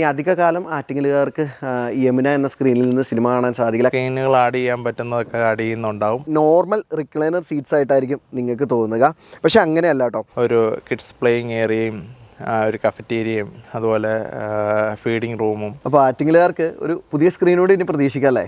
ഇനി അധികകാലം ആറ്റിങ്ങലുകാർക്ക് യമുന എന്ന സ്ക്രീനിൽ നിന്ന് സിനിമ കാണാൻ സാധിക്കില്ല. സ്ക്രീനുകൾ ആഡ് ചെയ്യാൻ പറ്റുന്നതൊക്കെ ആഡ് ചെയ്യുന്നുണ്ടാവും. നോർമൽ റിക്ലൈനർ സീറ്റ്സ് ആയിട്ടായിരിക്കും നിങ്ങൾക്ക് തോന്നുക. പക്ഷെ അങ്ങനെയല്ല കേട്ടോ. ഒരു കിഡ്സ് പ്ലേയിങ് ഏരിയയും ഒരു കഫറ്റേരിയയും അതുപോലെ ഫീഡിങ് റൂമും അപ്പോൾ ആറ്റിങ്ങലുകാർക്ക് ഒരു പുതിയ സ്ക്രീനോട് ഇനി പ്രതീക്ഷിക്കാം അല്ലേ?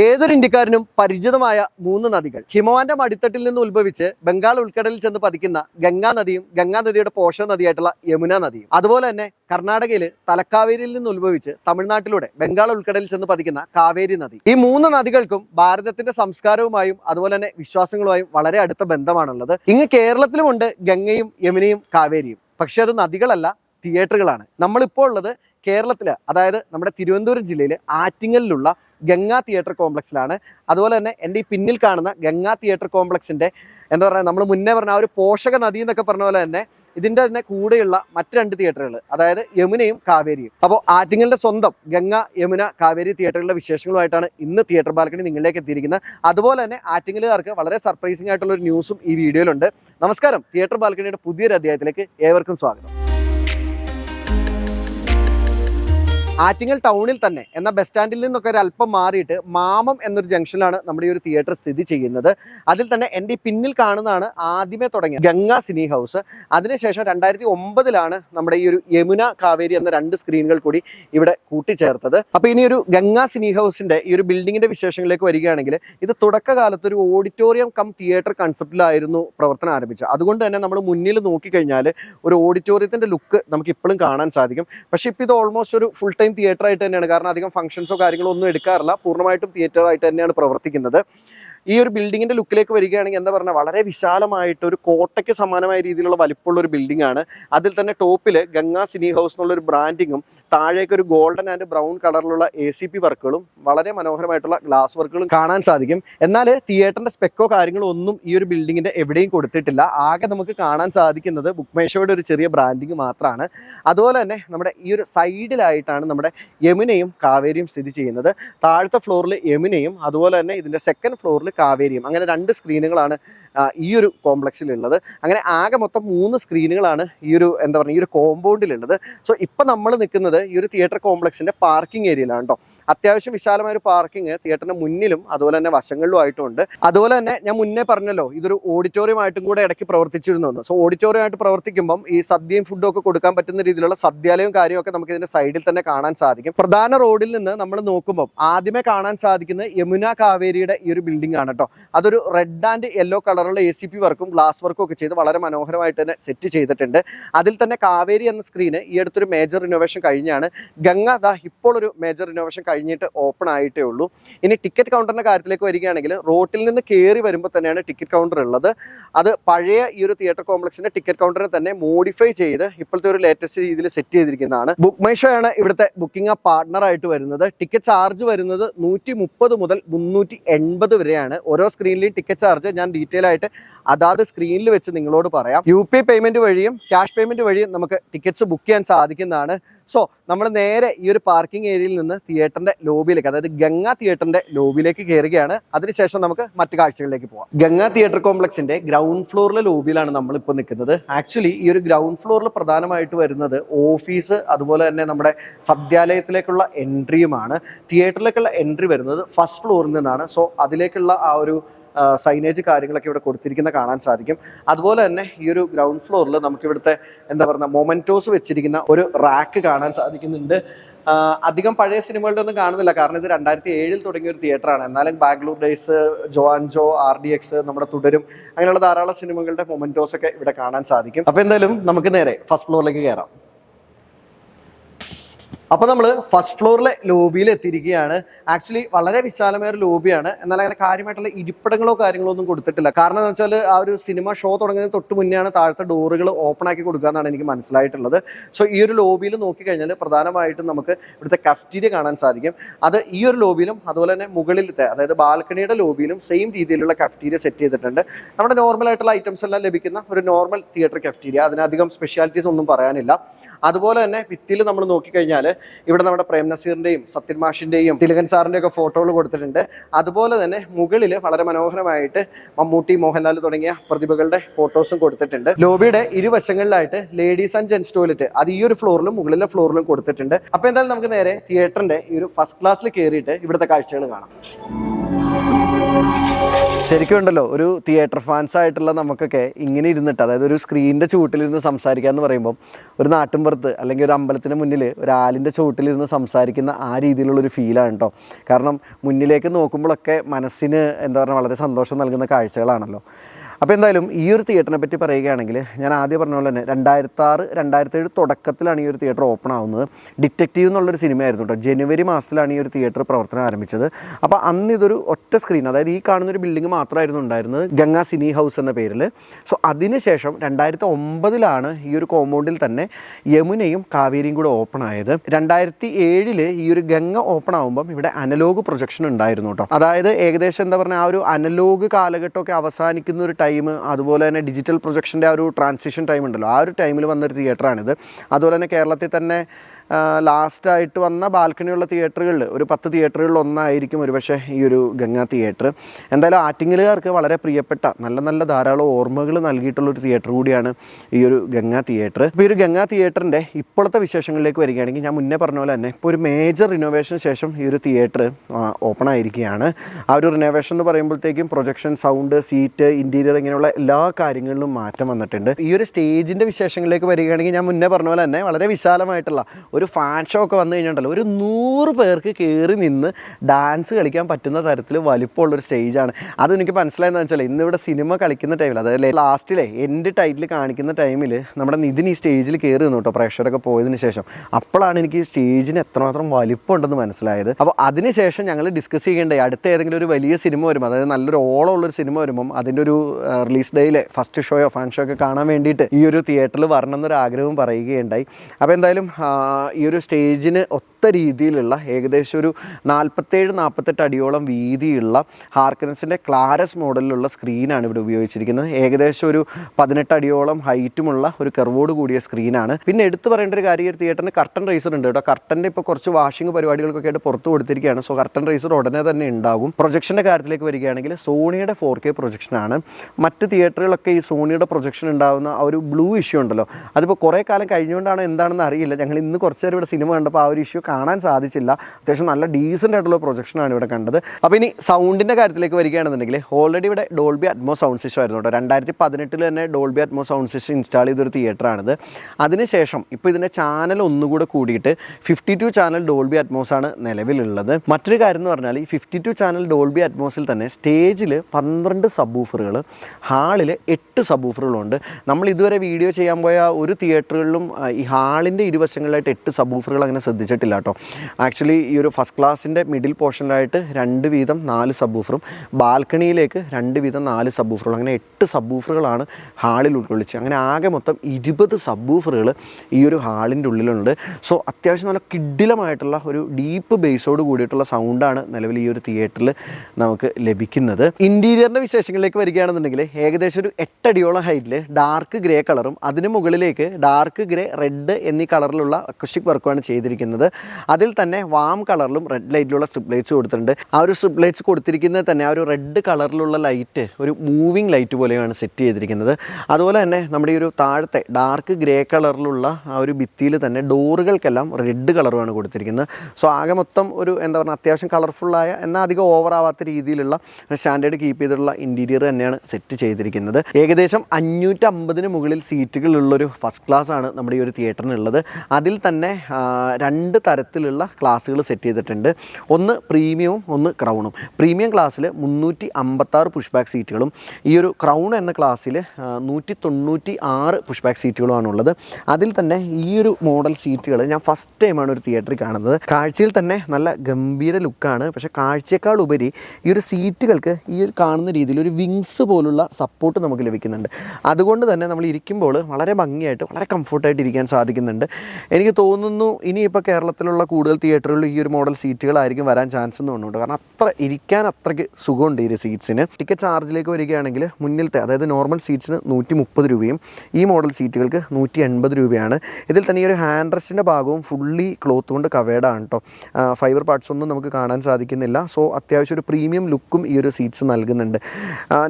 ഏതൊരു ഇന്ത്യക്കാരനും പരിചിതമായ മൂന്ന് നദികൾ. ഹിമവാന്റെ മടിത്തട്ടിൽ നിന്ന് ഉത്ഭവിച്ച് ബംഗാൾ ഉൾക്കടലിൽ ചെന്ന് പതിക്കുന്ന ഗംഗാ നദിയും ഗംഗാ നദിയുടെ പോഷക നദിയായിട്ടുള്ള യമുന നദിയും. അതുപോലെ തന്നെ കർണാടകയിൽ തലക്കാവേരിയിൽ നിന്ന് ഉത്ഭവിച്ച് തമിഴ്നാട്ടിലൂടെ ബംഗാൾ ഉൾക്കടലിൽ ചെന്ന് പതിക്കുന്ന കാവേരി നദി. ഈ മൂന്ന് നദികൾക്കും ഭാരതത്തിന്റെ സംസ്കാരവുമായും അതുപോലെ തന്നെ വിശ്വാസങ്ങളുമായും വളരെ അടുത്ത ബന്ധമാണുള്ളത്. ഇങ്ങ് കേരളത്തിലുമുണ്ട് ഗംഗയും യമുനയും കാവേരിയും. പക്ഷെ അത് നദികളല്ല തിയേറ്ററുകളാണ്. നമ്മളിപ്പോൾ ഉള്ളത് കേരളത്തിൽ അതായത് നമ്മുടെ തിരുവനന്തപുരം ജില്ലയിൽ ആറ്റിങ്ങലിലുള്ള ഗംഗാ തിയേറ്റർ കോംപ്ലക്സിലാണ്. അതുപോലെ തന്നെ എന്റെ ഈ പിന്നിൽ കാണുന്ന ഗംഗാ തിയേറ്റർ കോംപ്ലക്സിന്റെ എന്താ പറയുക നമ്മൾ മുന്നേ പറഞ്ഞ ആ ഒരു പോഷക നദി എന്നൊക്കെ പറഞ്ഞ പോലെ തന്നെ ഇതിന്റെ തന്നെ കൂടെയുള്ള മറ്റ് രണ്ട് തിയേറ്ററുകൾ അതായത് യമുനയും കാവേരിയും. അപ്പോൾ ആറ്റിങ്ങലിന്റെ സ്വന്തം ഗംഗ യമുന കാവേരി തിയേറ്ററുകളുടെ വിശേഷങ്ങളുമായിട്ടാണ് ഇന്ന് തിയേറ്റർ ബാൽക്കണി നിങ്ങളിലേക്ക് എത്തിയിരിക്കുന്നത്. അതുപോലെ തന്നെ ആറ്റിങ്ങലുകാർക്ക് വളരെ സർപ്രൈസിംഗ് ആയിട്ടുള്ള ഒരു ന്യൂസും ഈ വീഡിയോയിലുണ്ട്. നമസ്കാരം. തിയേറ്റർ ബാൽക്കണിയുടെ പുതിയൊരു അധ്യായത്തിലേക്ക് ഏവർക്കും സ്വാഗതം. ആറ്റിങ്ങൽ ടൗണിൽ തന്നെ എന്ന ബസ് സ്റ്റാൻഡിൽ നിന്നൊക്കെ ഒരു അല്പം മാറിയിട്ട് മാമം എന്നൊരു ജംഗ്ഷനിലാണ് നമ്മുടെ ഈ ഒരു തിയേറ്റർ സ്ഥിതി ചെയ്യുന്നത്. അതിൽ തന്നെ എന്റെ പിന്നിൽ കാണുന്നതാണ് ആദ്യമേ തുടങ്ങിയ ഗംഗാ സിനി ഹൗസ് അതിനുശേഷം രണ്ടായിരത്തി ഒമ്പതിലാണ് നമ്മുടെ ഈ ഒരു യമുന കാവേരി എന്ന രണ്ട് സ്ക്രീനുകൾ കൂടി ഇവിടെ കൂട്ടിച്ചേർത്തത്. അപ്പോൾ ഇനി ഒരു ഗംഗാ സിനി ഹൗസിന്റെ ഈ ഒരു ബിൽഡിങ്ങിന്റെ വിശേഷങ്ങളിലേക്ക് വരികയാണെങ്കിൽ ഇത് തുടക്കകാലത്ത് ഒരു ഓഡിറ്റോറിയം കം തിയേറ്റർ കൺസെപ്റ്റിലായിരുന്നു പ്രവർത്തനം ആരംഭിച്ചത്. അതുകൊണ്ട് തന്നെ നമ്മൾ മുന്നിൽ നോക്കിക്കഴിഞ്ഞാൽ ഒരു ഓഡിറ്റോറിയത്തിന്റെ ലുക്ക് നമുക്ക് ഇപ്പോഴും കാണാൻ സാധിക്കും. പക്ഷേ ഇപ്പൊ ഇത് ഓൾമോസ്റ്റ് ഒരു ഫുൾ ടൈം തിയേറ്റർ ആയിട്ട് തന്നെയാണ്. കാരണം അധികം ഫംഗ്ഷൻസോ കാര്യങ്ങളോ ഒന്നും എടുക്കാറില്ല. പൂർണമായിട്ടും തിയേറ്റർ ആയിട്ട് തന്നെയാണ് പ്രവർത്തിക്കുന്നത്. ഈ ഒരു ബിൽഡിങ്ങിന്റെ ലുക്കിലേക്ക് വരികയാണെങ്കിൽ എന്താ പറഞ്ഞാൽ വളരെ വിശാലമായിട്ട് ഒരു കോട്ടയ്ക്ക് സമാനമായ രീതിയിലുള്ള വലിപ്പമുള്ള ഒരു ബിൽഡിംഗ് ആണ്. അതിൽ തന്നെ ടോപ്പിൽ ഗംഗാ സിനി ഹൗസ് എന്നുള്ള ഒരു ബ്രാൻഡിങ്ങും താഴേക്ക് ഒരു ഗോൾഡൻ ആൻഡ് ബ്രൗൺ കളറിലുള്ള എ സി പി വർക്കുകളും വളരെ മനോഹരമായിട്ടുള്ള ഗ്ലാസ് വർക്കുകളും കാണാൻ സാധിക്കും. എന്നാൽ തിയേറ്ററിന്റെ സ്പെക്കോ കാര്യങ്ങളോ ഒന്നും ഈ ഒരു ബിൽഡിങ്ങിന്റെ എവിടെയും കൊടുത്തിട്ടില്ല. ആകെ നമുക്ക് കാണാൻ സാധിക്കുന്നത് ബുക്ക്മേഷോയുടെ ഒരു ചെറിയ ബ്രാൻഡിങ് മാത്രമാണ് അതുപോലെ തന്നെ നമ്മുടെ ഈ ഒരു സൈഡിലായിട്ടാണ് നമ്മുടെ യമുനയും കാവേരിയും സ്ഥിതി ചെയ്യുന്നത്. താഴത്തെ ഫ്ലോറിൽ യമുനയും അതുപോലെ തന്നെ ഇതിന്റെ സെക്കൻഡ് ഫ്ലോറിൽ കാവേരിയും. അങ്ങനെ രണ്ട് സ്ക്രീനുകളാണ് ഈ ഒരു കോംപ്ലക്സിലുള്ളത്. അങ്ങനെ ആകെ മൊത്തം മൂന്ന് സ്ക്രീനുകളാണ് ഈ ഒരു എന്താ പറയുക ഈ ഒരു കോമ്പൗണ്ടിലുള്ളത് സോ ഇപ്പം നമ്മൾ നിൽക്കുന്നത് ഈ ഒരു തിയേറ്റർ കോംപ്ലക്സിന്റെ പാർക്കിംഗ് ഏരിയയിലാണ് കേട്ടോ അത്യാവശ്യം വിശാലമായ ഒരു പാർക്കിംഗ് തിയേറ്ററിന്റെ മുന്നിലും അതുപോലെ തന്നെ വശങ്ങളിലും ആയിട്ടുണ്ട്. അതുപോലെ തന്നെ ഞാൻ മുന്നേ പറഞ്ഞല്ലോ ഇതൊരു ഓഡിറ്റോറിയം ആയിട്ടും കൂടെ ഇടയ്ക്ക് പ്രവർത്തിച്ചിരുന്നു. സോ ഓഡിറ്റോറിയം ആയിട്ട് പ്രവർത്തിക്കുമ്പം ഈ സദ്യയും ഫുഡും ഒക്കെ കൊടുക്കാൻ പറ്റുന്ന രീതിയിലുള്ള സദ്യാലയവും കാര്യമൊക്കെ നമുക്ക് ഇതിന്റെ സൈഡിൽ തന്നെ കാണാൻ സാധിക്കും. പ്രധാന റോഡിൽ നിന്ന് നമ്മൾ നോക്കുമ്പോൾ ആദ്യമേ കാണാൻ സാധിക്കുന്നത് യമുന കാവേരിയുടെ ഈ ഒരു ബിൽഡിംഗ് ആണ് കേട്ടോ അതൊരു റെഡ് ആൻഡ് യെല്ലോ കളറുള്ള എ സി പി വർക്കും ഗ്ലാസ് വർക്കും ഒക്കെ ചെയ്ത് വളരെ മനോഹരമായിട്ട് തന്നെ സെറ്റ് ചെയ്തിട്ടുണ്ട്. അതിൽ തന്നെ കാവേരി എന്ന സ്ക്രീന് ഈ അടുത്തൊരു മേജർ റിനോവേഷൻ കഴിഞ്ഞാണ്. ഗംഗ ദ ഇപ്പോൾ ഒരു മേജർ റിനോവേഷൻ കഴിഞ്ഞിട്ട് ഓപ്പൺ ആയിട്ടേ ഉള്ളൂ. ഇനി ടിക്കറ്റ് കൗണ്ടറിന്റെ കാര്യത്തിലേക്ക് വരികയാണെങ്കിൽ റോട്ടിൽ നിന്ന് കയറി വരുമ്പോൾ തന്നെയാണ് ടിക്കറ്റ് കൗണ്ടർ ഉള്ളത്. അത് പഴയ ഈ ഒരു തിയേറ്റർ കോംപ്ലക്സിന്റെ ടിക്കറ്റ് കൗണ്ടറിനെ തന്നെ മോഡിഫൈ ചെയ്ത് ഇപ്പോഴത്തെ ഒരു ലേറ്റസ്റ്റ് രീതിയിൽ സെറ്റ് ചെയ്തിരിക്കുന്നതാണ്. ബുക്ക് മൈ ഷോ ആണ് ഇവിടുത്തെ ബുക്കിംഗ് പാർട്ണർ ആയിട്ട് വരുന്നത്. ടിക്കറ്റ് ചാർജ് വരുന്നത് നൂറ്റി മുപ്പത് മുതൽ മുന്നൂറ്റി എൺപത് വരെയാണ്. ഓരോ സ്ക്രീനിലെയും ടിക്കറ്റ് ചാർജ് ഞാൻ ഡീറ്റെയിൽ ആയിട്ട് അതാത് സ്ക്രീനിൽ വെച്ച് നിങ്ങളോട് പറയാം. യു പി പേയ്മെന്റ് വഴിയും ക്യാഷ് പേയ്മെന്റ് വഴിയും നമുക്ക് ടിക്കറ്റ്സ് ബുക്ക് ചെയ്യാൻ സാധിക്കുന്നതാണ്. സോ നമ്മൾ നേരെ ഈ ഒരു പാർക്കിംഗ് ഏരിയയിൽ നിന്ന് തിയേറ്ററിന്റെ ലോബിയിലേക്ക് അതായത് ഗംഗ തിയേറ്ററിന്റെ ലോബിയിലേക്ക് കയറുകയാണ് അതിനുശേഷം നമുക്ക് മറ്റു കാഴ്ചകളിലേക്ക് പോവാം. ഗംഗ തിയേറ്റർ കോംപ്ലക്സിന്റെ ഗ്രൗണ്ട് ഫ്ലോറിലെ ലോബിയിലാണ് നമ്മൾ ഇപ്പോൾ നിൽക്കുന്നത്. ആക്ച്വലി ഈ ഒരു ഗ്രൗണ്ട് ഫ്ലോറിൽ പ്രധാനമായിട്ട് വരുന്നത് ഓഫീസ് അതുപോലെ തന്നെ നമ്മുടെ സദ്യാലയത്തിലേക്കുള്ള എൻട്രിയുമാണ് തിയേറ്ററിലേക്കുള്ള എൻട്രി വരുന്നത് ഫസ്റ്റ് ഫ്ലോറിൽ നിന്നാണ്. സോ അതിലേക്കുള്ള ആ ഒരു സൈനേജ് കാര്യങ്ങളൊക്കെ ഇവിടെ കൊടുത്തിരിക്കുന്ന കാണാൻ സാധിക്കും. അതുപോലെ തന്നെ ഈ ഒരു ഗ്രൗണ്ട് ഫ്ലോറിൽ നമുക്കിവിടുത്തെ എന്താ പറയുക മൊമെന്റോസ് വെച്ചിരിക്കുന്ന ഒരു റാക്ക് കാണാൻ സാധിക്കുന്നുണ്ട്. അധികം പഴയ സിനിമകളുടെ ഒന്നും കാണുന്നില്ല. കാരണം ഇത് രണ്ടായിരത്തി ഏഴിൽ തുടങ്ങിയ ഒരു തിയേറ്ററാണ് എന്നാലും Bangalore days Jo and Jo R D X നമ്മുടെ തുടരും അങ്ങനെയുള്ള ധാരാളം സിനിമകളുടെ മൊമെന്റോസ് ഒക്കെ ഇവിടെ കാണാൻ സാധിക്കും. അപ്പോൾ എന്തായാലും നമുക്ക് നേരെ ഫസ്റ്റ് ഫ്ലോറിലേക്ക് കയറാം അപ്പൊ നമ്മൾ ഫസ്റ്റ് ഫ്ലോറിലെ ലോബിയിൽ എത്തിയിരിക്കുകയാണ്. ആക്ച്വലി വളരെ വിശാലമായ ഒരു ലോബിയാണ് എന്നാൽ അങ്ങനെ കാര്യമായിട്ടുള്ള ഇരിപ്പിടങ്ങളോ കാര്യങ്ങളോ ഒന്നും കൊടുത്തിട്ടില്ല. കാരണം എന്ന് വെച്ചാൽ ആ ഒരു സിനിമ ഷോ തുടങ്ങുന്നതിന് തൊട്ട് മുന്നെയാണ് താഴത്തെ ഡോറുകൾ ഓപ്പൺ ആക്കി കൊടുക്കുക എന്നാണ് എനിക്ക് മനസ്സിലായിട്ടുള്ളത്. സോ ഈ ഒരു ലോബിയിൽ നോക്കിക്കഴിഞ്ഞാൽ പ്രധാനമായിട്ടും നമുക്ക് ഇവിടുത്തെ കഫ്റ്റീരിയ കാണാൻ സാധിക്കും. അത് ഈ ഒരു ലോബിയിലും അതുപോലെ തന്നെ മുകളിലത്തെ അതായത് ബാൽക്കണിയുടെ ലോബിയിലും സെയിം രീതിയിലുള്ള കഫ്റ്റീരിയ സെറ്റ് ചെയ്തിട്ടുണ്ട്. നമ്മുടെ നോർമൽ ആയിട്ടുള്ള ഐറ്റംസ് എല്ലാം ലഭിക്കുന്ന ഒരു നോർമൽ തിയേറ്റർ കഫ്റ്റീരിയ അതിനധികം സ്പെഷ്യാലിറ്റീസ് ഒന്നും പറയാനില്ല. അതുപോലെ തന്നെ ഭിത്തിയിൽ നമ്മൾ നോക്കിക്കഴിഞ്ഞാൽ ഇവിടെ നമ്മുടെ പ്രേം നസീറിന്റെയും സത്യൻ മാഷിന്റെയും തിലകൻ സാറിന്റെ ഒക്കെ ഫോട്ടോകൾ കൊടുത്തിട്ടുണ്ട്. അതുപോലെ തന്നെ മുകളിൽ വളരെ മനോഹരമായിട്ട് മമ്മൂട്ടി മോഹൻലാൽ തുടങ്ങിയ പ്രതിഭകളുടെ ഫോട്ടോസും കൊടുത്തിട്ടുണ്ട്. ലോബിയുടെ ഇരുവശങ്ങളിലായിട്ട് ലേഡീസ് ആൻഡ് ജെന്റ്സ് ടോയ്ലറ്റ് അത് ഈ ഒരു ഫ്ലോറിലും മുകളിലെ ഫ്ലോറിലും കൊടുത്തിട്ടുണ്ട്. അപ്പോൾ എന്തായാലും നമുക്ക് നേരെ തിയേറ്ററിന്റെ ഈ ഒരു ഫസ്റ്റ് ക്ലാസ്സിൽ കയറിയിട്ട് ഇവിടുത്തെ കാഴ്ചകൾ കാണാം. ശരിക്കും ഉണ്ടല്ലോ ഒരു തിയേറ്റർ ഫാൻസ് ആയിട്ടുള്ള നമുക്കൊക്കെ ഇങ്ങനെ ഇരുന്നിട്ട് അതായത് ഒരു സ്ക്രീനിന്റെ ചുവട്ടിലിരുന്ന് സംസാരിക്കുക എന്ന് പറയുമ്പോൾ ഒരു നാട്ടിൻപുറത്ത് അല്ലെങ്കിൽ ഒരു അമ്പലത്തിന് മുന്നിൽ ഒരു ആലിന്റെ ചുവട്ടിലിരുന്ന് സംസാരിക്കുന്ന ആ രീതിയിലുള്ള ഒരു ഫീലാണ് കേട്ടോ കാരണം മുന്നിലേക്ക് നോക്കുമ്പോഴൊക്കെ മനസ്സിന് എന്താ പറയുക വളരെ സന്തോഷം നൽകുന്ന കാഴ്ചകളാണല്ലോ. അപ്പോൾ എന്തായാലും ഈ ഒരു തിയേറ്ററിനെ പറ്റി പറയുകയാണെങ്കിൽ ഞാൻ ആദ്യം പറഞ്ഞ പോലെ തന്നെ രണ്ടായിരത്തി ആറ് രണ്ടായിരത്തി ഏഴ് തുടക്കത്തിലാണ് ഈ ഒരു തിയേറ്റർ ഓപ്പൺ ആവുന്നത്. ഡിറ്റക്റ്റീവ് എന്നുള്ളൊരു സിനിമയായിരുന്നു കേട്ടോ ജനുവരി മാസത്തിലാണ് ഈ ഒരു തിയേറ്റർ പ്രവർത്തനം ആരംഭിച്ചത്. അപ്പോൾ അന്ന് ഇതൊരു ഒറ്റ സ്ക്രീൻ അതായത് ഈ കാണുന്ന ഒരു ബിൽഡിംഗ് മാത്രമായിരുന്നു ഉണ്ടായിരുന്നത് ഗംഗ സിനി ഹൗസ് എന്ന പേരിൽ സോ അതിനുശേഷം രണ്ടായിരത്തി ഒമ്പതിലാണ് ഈ ഒരു കോമ്പൗണ്ടിൽ തന്നെ യമുനയും കാവേരിയും കൂടെ ഓപ്പൺ ആയത്. രണ്ടായിരത്തി ഏഴിൽ ഈ ഒരു ഗംഗ ഓപ്പൺ ആകുമ്പം ഇവിടെ അനലോഗ് പ്രൊജക്ഷൻ ഉണ്ടായിരുന്നു കേട്ടോ അതായത് ഏകദേശം എന്താ പറഞ്ഞാൽ ആ ഒരു അനലോഗ് കാലഘട്ടമൊക്കെ അവസാനിക്കുന്ന ഒരു ടൈം അതുപോലെ തന്നെ ഡിജിറ്റൽ പ്രൊജക്ഷന്റെ ആ ഒരു ട്രാൻസിഷൻ ടൈം ഉണ്ടല്ലോ. ആ ഒരു ടൈമിൽ വന്നൊരു തിയേറ്ററാണിത് അതുപോലെ തന്നെ കേരളത്തിൽ തന്നെ ലാസ്റ്റായിട്ട് വന്ന ബാൽക്കണിയുള്ള തിയേറ്ററുകളിൽ ഒരു പത്ത് തിയേറ്ററുകളിൽ ഒന്നായിരിക്കും ഒരുപക്ഷെ ഈ ഒരു ഗംഗ തിയേറ്റർ എന്തായാലും ആറ്റിങ്ങലുകാർക്ക് വളരെ പ്രിയപ്പെട്ട നല്ല നല്ല ധാരാളം ഓർമ്മകൾ നൽകിയിട്ടുള്ള ഒരു തിയേറ്റർ കൂടിയാണ് ഈ ഒരു ഗംഗ തിയേറ്റർ ഇപ്പോൾ ഈ ഒരു ഗംഗ തിയേറ്ററിന്റെ ഇപ്പോഴത്തെ വിശേഷങ്ങളിലേക്ക് വരികയാണെങ്കിൽ ഞാൻ മുന്നേ പറഞ്ഞ പോലെ തന്നെ ഇപ്പോൾ ഒരു മേജർ റിനോവേഷന് ശേഷം ഈ ഒരു തിയേറ്റർ ഓപ്പൺ ആയിരിക്കുകയാണ്. ആ ഒരു റിനോവേഷൻ എന്ന് പറയുമ്പോഴത്തേക്കും പ്രൊജക്ഷൻ സൗണ്ട് സീറ്റ് ഇന്റീരിയർ ഇങ്ങനെയുള്ള എല്ലാ കാര്യങ്ങളിലും മാറ്റം വന്നിട്ടുണ്ട്. ഈ ഒരു സ്റ്റേജിന്റെ വിശേഷങ്ങളിലേക്ക് വരികയാണെങ്കിൽ ഞാൻ മുന്നേ പറഞ്ഞ പോലെ തന്നെ വളരെ വിശാലമായിട്ടുള്ള ഒരു ഫാൻ ഷോ ഒക്കെ വന്നു കഴിഞ്ഞിട്ടുണ്ടല്ലോ. ഒരു നൂറ് പേർക്ക് കയറി നിന്ന് ഡാൻസ് കളിക്കാൻ പറ്റുന്ന തരത്തിൽ വലിപ്പമുള്ളൊരു സ്റ്റേജാണ് അത് എനിക്ക് മനസ്സിലായെന്ന് വെച്ചാൽ ഇന്നിവിടെ സിനിമ കളിക്കുന്ന ടൈമിൽ അതായത് ലാസ്റ്റിലെ എന്റെ ടൈറ്റിൽ കാണിക്കുന്ന ടൈമിൽ നമ്മുടെ നിതിൻ ഈ സ്റ്റേജിൽ കയറി നിന്നു കേട്ടോ പ്രേക്ഷകരൊക്കെ പോയതിന് ശേഷം. അപ്പോഴാണ് എനിക്ക് ഈ സ്റ്റേജിന് എത്രമാത്രം വലിപ്പം ഉണ്ടെന്ന് മനസ്സിലായത് അപ്പോൾ അതിനുശേഷം ഞങ്ങൾ ഡിസ്കസ് ചെയ്യേണ്ടത് അടുത്ത ഏതെങ്കിലും ഒരു വലിയ സിനിമ വരുമ്പോൾ അതായത് നല്ലൊരു ഓളമുള്ളൊരു സിനിമ വരുമ്പം അതിന്റെ ഒരു റിലീസ് ഡേയിലെ ഫസ്റ്റ് ഷോയോ ഫാൻ ഷോ ഒക്കെ കാണാൻ വേണ്ടിയിട്ട് ഈ ഒരു തിയേറ്ററിൽ വരണം എന്നൊരു ആഗ്രഹവും പറയുകയുണ്ടായി. അപ്പോൾ എന്തായാലും ഈ ഒരു സ്റ്റേജിന് ഒത്ത രീതിയിലുള്ള ഏകദേശം ഒരു നാൽപ്പത്തേഴ് നാൽപ്പത്തെട്ട് അടിയോളം വീതിയുള്ള ഹാർക്കനസിന്റെ ക്ലാരസ് മോഡലിലുള്ള സ്ക്രീനാണ് ഇവിടെ ഉപയോഗിച്ചിരിക്കുന്നത്. ഏകദേശം ഒരു പതിനെട്ട് അടിയോളം ഹൈറ്റുമുള്ള ഒരു കെർവോട് കൂടിയ സ്ക്രീനാണ്. പിന്നെ എടുത്തു പറയേണ്ട ഒരു കാര്യം തിയേറ്ററിന് കർട്ടൻ റൈസർ ഉണ്ട് കേട്ടോ. കർട്ടന്റെ ഇപ്പോൾ കുറച്ച് വാഷിംഗ് പരിപാടികൾക്കൊക്കെ ആയിട്ട് പുറത്ത് കൊടുത്തിരിക്കുകയാണ്. സോ കർട്ടൻ റൈസർ ഉടനെ തന്നെ ഉണ്ടാകും. പ്രൊജക്ഷന്റെ കാര്യത്തിലേക്ക് വരികയാണെങ്കിൽ സോണിയുടെ ഫോർ കെ പ്രൊജക്ഷനാണ് മറ്റ് തിയേറ്ററുകളൊക്കെ ഈ സോണിയുടെ പ്രൊജക്ഷൻ ഉണ്ടാകുന്ന ആ ഒരു ബ്ലൂ ഇഷ്യൂ ഉണ്ടല്ലോ. അതിപ്പോൾ കുറേ കാലം കഴിഞ്ഞുകൊണ്ടാണ് എന്താണെന്ന് അറിയില്ല. ഞങ്ങൾ ഇന്ന് കുറച്ച് നേരം ഇവിടെ സിനിമ കണ്ടപ്പോൾ ആ ഒരു ഇഷ്യൂ കാണാൻ സാധിച്ചില്ല. അത്യാവശ്യം നല്ല ഡീസന്റ് ആയിട്ടുള്ള പ്രൊജക്ഷനാണ് ഇവിടെ കണ്ടത്. അപ്പോൾ ഇനി സൗണ്ടിന്റെ കാര്യത്തിലേക്ക് വരികയാണെന്നുണ്ടെങ്കിൽ ഓൾറെഡി ഇവിടെ ഡോൾബി അറ്റ്മോ സൗണ്ട് സിസ്റ്റം ആയിരുന്നു കേട്ടോ. രണ്ടായിരത്തി പതിനെട്ടിൽ തന്നെ Dolby atmo sound system install ചെയ്തൊരു തിയേറ്ററാണിത് അതിനുശേഷം ഇപ്പോൾ ഇതിന്റെ ചാനൽ ഒന്നുകൂടെ കൂടിയിട്ട് fifty two channel Dolby Atmos ആണ് നിലവിലുള്ളത്. മറ്റൊരു കാര്യം എന്ന് പറഞ്ഞാൽ ഈ ഫിഫ്റ്റി ടു ചാനൽ ഡോൾബി അറ്റ്മോസിൽ തന്നെ സ്റ്റേജിൽ പന്ത്രണ്ട് സബ്ബൂഫറുകൾ ഹാളിൽ എട്ട് സബ് ഊഫറുകളുണ്ട് നമ്മൾ ഇതുവരെ വീഡിയോ ചെയ്യാൻ പോയ ഒരു തിയേറ്ററുകളിലും ഈ ഹാളിന്റെ ഇരുവശങ്ങളിലായിട്ട് എട്ട് സബ് ഊഫറുകൾ അങ്ങനെ ശ്രദ്ധിച്ചിട്ടില്ല കേട്ടോ. ആക്ച്വലി ഈ ഒരു ഫസ്റ്റ് ക്ലാസ്സിന്റെ മിഡിൽ പോർഷനിലായിട്ട് രണ്ട് വീതം നാല് സബ്ബൂഫറും ബാൽക്കണിയിലേക്ക് രണ്ട് വീതം നാല് സബ്ബൂഫറുകൾ അങ്ങനെ എട്ട് സബ്ബൂഫറുകളാണ് ഹാളിൽ ഉൾക്കൊള്ളിച്ചത്. അങ്ങനെ ആകെ മൊത്തം ഇരുപത് സബ്ബൂഫറുകൾ ഈ ഒരു ഹാളിന്റെ ഉള്ളിലുണ്ട്. സോ അത്യാവശ്യം നല്ല കിഡിലമായിട്ടുള്ള ഒരു ഡീപ്പ് ബേസോട് കൂടിയിട്ടുള്ള സൗണ്ടാണ് നിലവിൽ ഈ ഒരു തിയേറ്ററിൽ നമുക്ക് ലഭിക്കുന്നത്. ഇന്റീരിയറിന്റെ വിശേഷങ്ങളിലേക്ക് വരികയാണെന്നുണ്ടെങ്കിൽ ഏകദേശം ഒരു എട്ടടിയോളം ഹൈറ്റിൽ ഡാർക്ക് ഗ്രേ കളറും അതിന് മുകളിലേക്ക് ഡാർക്ക് ഗ്രേ റെഡ് എന്നീ കളറിലുള്ള അക്വസ്റ്റിക് വർക്കുമാണ് ചെയ്തിരിക്കുന്നത്. അതിൽ തന്നെ വാം കളറിലും റെഡ് ലൈറ്റിലുള്ള സ്ട്രിപ്പ് ലൈറ്റ്സ് കൊടുത്തിട്ടുണ്ട്. ആ ഒരു സ്ട്രിപ്പ് ലൈറ്റ്സ് കൊടുത്തിരിക്കുന്നത് തന്നെ ആ ഒരു റെഡ് കളറിലുള്ള ലൈറ്റ് ഒരു മൂവിങ് ലൈറ്റ് പോലെയാണ് സെറ്റ് ചെയ്തിരിക്കുന്നത്. അതുപോലെ തന്നെ നമ്മുടെ ഈ ഒരു താഴത്തെ ഡാർക്ക് ഗ്രേ കളറിലുള്ള ആ ഒരു ഭിത്തിയിൽ തന്നെ ഡോറുകൾക്കെല്ലാം റെഡ് കളറുമാണ് കൊടുത്തിരിക്കുന്നത്. സോ ആകെ മൊത്തം ഒരു എന്താ പറയുക അത്യാവശ്യം കളർഫുള്ളായ എന്നാൽ അധികം ഓവർ ആവാത്ത രീതിയിലുള്ള സ്റ്റാൻഡേർഡ് കീപ്പ് ചെയ്തിട്ടുള്ള ഇന്റീരിയർ തന്നെയാണ് സെറ്റ് ചെയ്തിരിക്കുന്നത്. ഏകദേശം അഞ്ഞൂറ്റമ്പതിന് മുകളിൽ സീറ്റുകളുള്ളൊരു ഫസ്റ്റ് ക്ലാസ് ആണ് നമ്മുടെ ഈ ഒരു തിയേറ്ററിനുള്ളത് അതിൽ തന്നെ രണ്ട് രണ്ട് തരത്തിലുള്ള ക്ലാസ്സുകൾ സെറ്റ് ചെയ്തിട്ടുണ്ട്. ഒന്ന് പ്രീമിയവും ഒന്ന് ക്രൗണും. പ്രീമിയം ക്ലാസ്സിൽ മുന്നൂറ്റി അമ്പത്താറ് പുഷ് ബാക്ക് സീറ്റുകളും ഈ ഒരു ക്രൗൺ എന്ന ക്ലാസ്സിൽ നൂറ്റി തൊണ്ണൂറ്റി ആറ് പുഷ് ബാക്ക് സീറ്റുകളുമാണ് ഉള്ളത് അതിൽ തന്നെ ഈ ഒരു മോഡൽ സീറ്റുകൾ ഞാൻ ഫസ്റ്റ് ടൈമാണ് ഒരു തിയേറ്ററിൽ കാണുന്നത്. കാഴ്ചയിൽ തന്നെ നല്ല ഗംഭീര ലുക്കാണ് പക്ഷേ കാഴ്ചയേക്കാൾ ഉപരി ഈ ഒരു സീറ്റുകൾക്ക് ഈ ഒരു കാണുന്ന രീതിയിൽ ഒരു വിങ്സ് പോലുള്ള സപ്പോർട്ട് നമുക്ക് ലഭിക്കുന്നുണ്ട്. അതുകൊണ്ട് തന്നെ നമ്മൾ ഇരിക്കുമ്പോൾ വളരെ ഭംഗിയായിട്ട് വളരെ കംഫർട്ടായിട്ട് ഇരിക്കാൻ സാധിക്കുന്നുണ്ട്. എനിക്ക് തോന്നുന്നു ഇനിയിപ്പോൾ ഇനിയിപ്പോൾ കേരളത്തിലുള്ള കൂടുതൽ തിയേറ്ററുകളിൽ ഈ ഒരു മോഡൽ സീറ്റുകളായിരിക്കും വരാൻ ചാൻസ് എന്ന് തോന്നുന്നുണ്ട്. കാരണം അത്ര ഇരിക്കാൻ അത്രയ്ക്ക് സുഖമുണ്ട് ഈ ഒരു സീറ്റ്സിന് ടിക്കറ്റ് ചാർജിലേക്ക് വരികയാണെങ്കിൽ മുന്നിലത്തെ അതായത് നോർമൽ സീറ്റ്സിന് നൂറ്റി മുപ്പത് രൂപയും ഈ മോഡൽ സീറ്റുകൾക്ക് നൂറ്റി എൺപത് രൂപയാണ്. ഇതിൽ തന്നെ ഈ ഒരു ഹാൻഡ് റെസ്റ്റിന്റെ ഭാഗവും ഫുള്ളി ക്ലോത്ത് കൊണ്ട് കവേഡാണ് കേട്ടോ ഫൈബർ പാർട്സ് ഒന്നും നമുക്ക് കാണാൻ സാധിക്കുന്നില്ല. സോ അത്യാവശ്യം ഒരു പ്രീമിയം ലുക്കും ഈ ഒരു സീറ്റ്സ് നൽകുന്നുണ്ട്.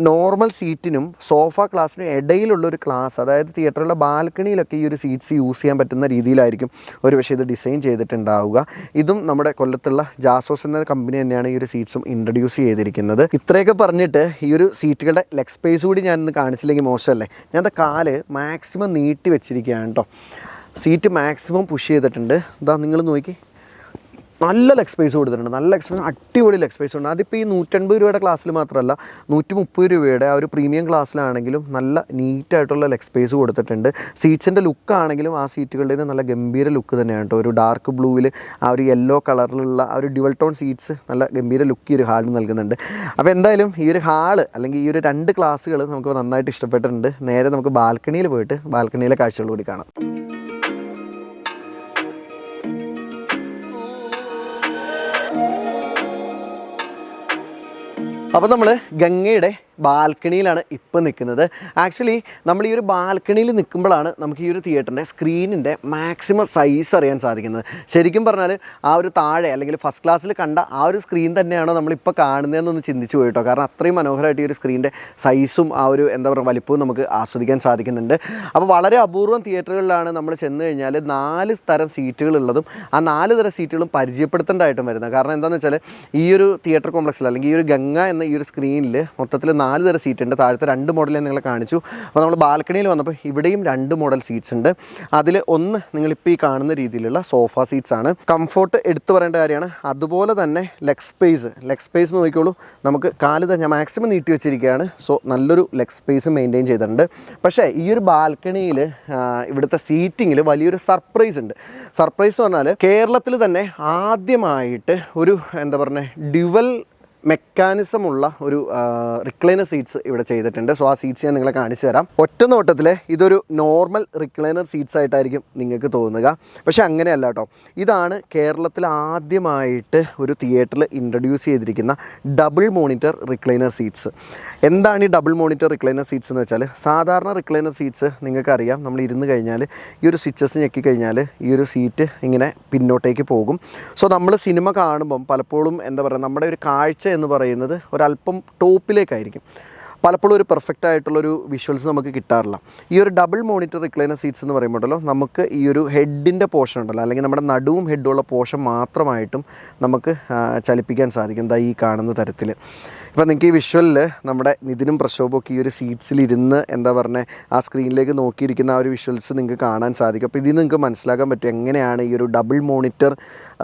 നോർമൽ സീറ്റിനും സോഫ ക്ലാസ്സിനും ഇടയിലുള്ള ഒരു ക്ലാസ് അതായത് തിയേറ്ററിലെ ബാൽക്കണിയിലൊക്കെ ഈ ഒരു സീറ്റ്സ് യൂസ് ചെയ്യാൻ പറ്റുന്ന രീതിയിലായിരിക്കും. ഒരു പക്ഷേ ഇത് ഡിസൈൻ ചെയ്തിട്ടുണ്ടാവുക ഇതും നമ്മുടെ കൊല്ലത്തുള്ള ജാസോസ് എന്ന കമ്പനി തന്നെയാണ് ഈ ഒരു സീറ്റ്സും ഇൻട്രൊഡ്യൂസ് ചെയ്തിരിക്കുന്നത്. ഇത്രയൊക്കെ പറഞ്ഞിട്ട് ഈ ഒരു സീറ്റുകളുടെ ലെഗ് സ്പേസ് കൂടി ഞാനിന്ന് കാണിച്ചില്ലെങ്കിൽ മോശമല്ലേ? ഞാൻ കാൽ മാക്സിമം നീട്ടി വെച്ചിരിക്കുകയാണ് കേട്ടോ സീറ്റ് മാക്സിമം പുഷ് ചെയ്തിട്ടുണ്ട്. ഇതാ നിങ്ങൾ നോക്കി. നല്ല ലെഗ് സ്പേസ് കൊടുത്തിട്ടുണ്ട്. നല്ല ലെഗ് സ്പേസ് അടിപൊളി ലെഗ് സ്പേസ് ഉണ്ട്. അതിപ്പോൾ ഈ നൂറ്റൻപത് രൂപയുടെ ക്ലാസ്സിൽ മാത്രമല്ല നൂറ്റി മുപ്പത് രൂപയുടെ ആ ഒരു പ്രീമിയം ക്ലാസ്സിലാണെങ്കിലും നല്ല നീറ്റായിട്ടുള്ള ലെഗ് സ്പേസ് കൊടുത്തിട്ടുണ്ട്. സീറ്റ്സിന്റെ ലുക്കാണെങ്കിലും ആ സീറ്റുകളുടെ നല്ല ഗംഭീര ലുക്ക് തന്നെയാണ് കേട്ടോ. ഒരു ഡാർക്ക് ബ്ലൂവിൽ ആ ഒരു യെല്ലോ കളറിലുള്ള ആ ഒരു ഡ്യുവൽ ടോൺ സീറ്റ്സ് നല്ല ഗംഭീര ലുക്ക് ഈ ഒരു ഹാളിന് നൽകുന്നുണ്ട്. അപ്പോൾ എന്തായാലും ഈ ഒരു ഹാൾ അല്ലെങ്കിൽ ഈ ഒരു രണ്ട് ക്ലാസ്സുകൾ നമുക്ക് നന്നായിട്ട് ഇഷ്ടപ്പെട്ടിട്ടുണ്ട്. നേരെ നമുക്ക് ബാൽക്കണിയിൽ പോയിട്ട് ബാൽക്കണിയിലെ കാഴ്ചകൾ കൂടി കാണാം. അപ്പോൾ നമ്മൾ ഗംഗയുടെ ബാൽക്കണിയിലാണ് ഇപ്പം നിൽക്കുന്നത്. ആക്ച്വലി നമ്മൾ ഈ ഒരു ബാൽക്കണിയിൽ നിൽക്കുമ്പോഴാണ് നമുക്ക് ഈ ഒരു തിയേറ്ററിന്റെ സ്ക്രീനിന്റെ മാക്സിമം സൈസ് അറിയാൻ സാധിക്കുന്നത്. ശരിക്കും പറഞ്ഞാൽ ആ ഒരു താഴെ അല്ലെങ്കിൽ ഫസ്റ്റ് ക്ലാസ്സിൽ കണ്ട ആ ഒരു സ്ക്രീൻ തന്നെയാണോ നമ്മളിപ്പോൾ കാണുന്നതെന്നൊന്ന് ചിന്തിച്ചു പോയിട്ടോ കാരണം അത്രയും മനോഹരമായിട്ട് ഈ ഒരു സ്ക്രീനിന്റെ സൈസും ആ ഒരു എന്താ പറയുക വലിപ്പവും നമുക്ക് ആസ്വദിക്കാൻ സാധിക്കുന്നുണ്ട്. അപ്പോൾ വളരെ അപൂർവം തിയേറ്ററുകളിലാണ് നമ്മൾ ചെന്ന് കഴിഞ്ഞാൽ നാല് തരം സീറ്റുകളുള്ളതും ആ നാല് തരം സീറ്റുകളും പരിചയപ്പെടുത്തേണ്ടതായിട്ടും വരുന്നത്. കാരണം എന്താണെന്ന് വെച്ചാൽ ഈ ഒരു തിയേറ്റർ കോംപ്ലക്സിൽ അല്ലെങ്കിൽ ഈ ഒരു ഗംഗ എന്ന ഈ ഒരു സ്ക്രീനിൽ മൊത്തത്തിൽ നാല് തരം സീറ്റ് ഉണ്ട്. താഴത്തെ രണ്ട് മോഡലേ നിങ്ങൾ കാണിച്ചു. അപ്പോൾ നമ്മൾ ബാൽക്കണിയിൽ വന്നപ്പോൾ ഇവിടെയും രണ്ട് മോഡൽ സീറ്റ്സ് ഉണ്ട്. അതിൽ ഒന്ന് നിങ്ങളിപ്പോൾ ഈ കാണുന്ന രീതിയിലുള്ള സോഫ സീറ്റ്സ് ആണ്. കംഫോർട്ട് എടുത്തു പറയേണ്ട കാര്യമാണ്. അതുപോലെ തന്നെ ലെഗ് സ്പേസ് ലെഗ് സ്പേസ് നോക്കിക്കോളൂ. നമുക്ക് കാൽ തന്നെ മാക്സിമം നീട്ടി വെച്ചിരിക്കുകയാണ്. സോ നല്ലൊരു ലെഗ് സ്പേസ് മെയിന്റെയിൻ ചെയ്തിട്ടുണ്ട്. പക്ഷേ ഈ ഒരു ബാൽക്കണിയിൽ ഇവിടുത്തെ സീറ്റിങ്ങിൽ വലിയൊരു സർപ്രൈസ് ഉണ്ട്. സർപ്രൈസ് എന്ന് പറഞ്ഞാൽ കേരളത്തിൽ തന്നെ ആദ്യമായിട്ട് ഒരു എന്താ പറയുക ഡ്യുവൽ മെക്കാനിസം ഉള്ള ഒരു റിക്ലൈനർ സീറ്റ്സ് ഇവിടെ ചെയ്തിട്ടുണ്ട്. സോ ആ സീറ്റ്സ് ഞാൻ നിങ്ങളെ കാണിച്ചു തരാം. ഒറ്റ നോട്ടത്തിൽ ഇതൊരു നോർമൽ റിക്ലൈനർ സീറ്റ്സ് ആയിട്ടായിരിക്കും നിങ്ങൾക്ക് തോന്നുക. പക്ഷേ അങ്ങനെയല്ല കേട്ടോ. ഇതാണ് കേരളത്തിൽ ആദ്യമായിട്ട് ഒരു തിയേറ്ററിൽ ഇൻട്രൊഡ്യൂസ് ചെയ്തിരിക്കുന്ന ഡബിൾ മോണിറ്റർ റിക്ലൈനർ സീറ്റ്സ് എന്താണ് ഈ ഡബിൾ മോണിറ്റർ റിക്ലൈനർ സീറ്റ്സ് എന്ന് വെച്ചാൽ സാധാരണ റിക്ലൈനർ സീറ്റ്സ് നിങ്ങൾക്കറിയാം. നമ്മൾ ഇരുന്ന് കഴിഞ്ഞാൽ ഈ ഒരു സ്വിച്ചസ് ഞെക്കി കഴിഞ്ഞാൽ ഈ ഒരു സീറ്റ് ഇങ്ങനെ പിന്നോട്ടേക്ക് പോകും. സോ നമ്മൾ സിനിമ കാണുമ്പം പലപ്പോഴും എന്താ പറയുക നമ്മുടെ ഒരു കാഴ്ച എന്ന് പറയുന്നത് ഒരല്പം ടോപ്പിലേക്കായിരിക്കും. പലപ്പോഴും ഒരു പെർഫെക്റ്റ് ആയിട്ടുള്ളൊരു വിഷ്വൽസ് നമുക്ക് കിട്ടാറില്ല. ഈ ഒരു ഡബിൾ മോണിറ്റർ റിക്ലൈനർ സീറ്റ്സ് എന്ന് പറയുമ്പോഴല്ലോ നമുക്ക് ഈ ഒരു ഹെഡിന്റെ പോർഷൻ ഉണ്ടല്ലോ അല്ലെങ്കിൽ നമ്മുടെ നടുവും ഹെഡുള്ള പോർഷൻ മാത്രമായിട്ടും നമുക്ക് ചലിപ്പിക്കാൻ സാധിക്കും. ദാ ഈ കാണുന്ന തരത്തിൽ ഇപ്പം നിങ്ങൾക്ക് ഈ വിഷ്വലിൽ നമ്മുടെ നിതിനും പ്രശോഭം ഒക്കെ ഈ ഒരു സീറ്റ്സിൽ ഇരുന്ന് എന്താ പറഞ്ഞത് ആ സ്ക്രീനിലേക്ക് നോക്കിയിരിക്കുന്ന ആ ഒരു വിഷ്വൽസ് നിങ്ങൾക്ക് കാണാൻ സാധിക്കും. അപ്പോൾ ഇതിൽ നിങ്ങൾക്ക് മനസ്സിലാക്കാൻ പറ്റും എങ്ങനെയാണ് ഈ ഒരു ഡബിൾ മോണിറ്റർ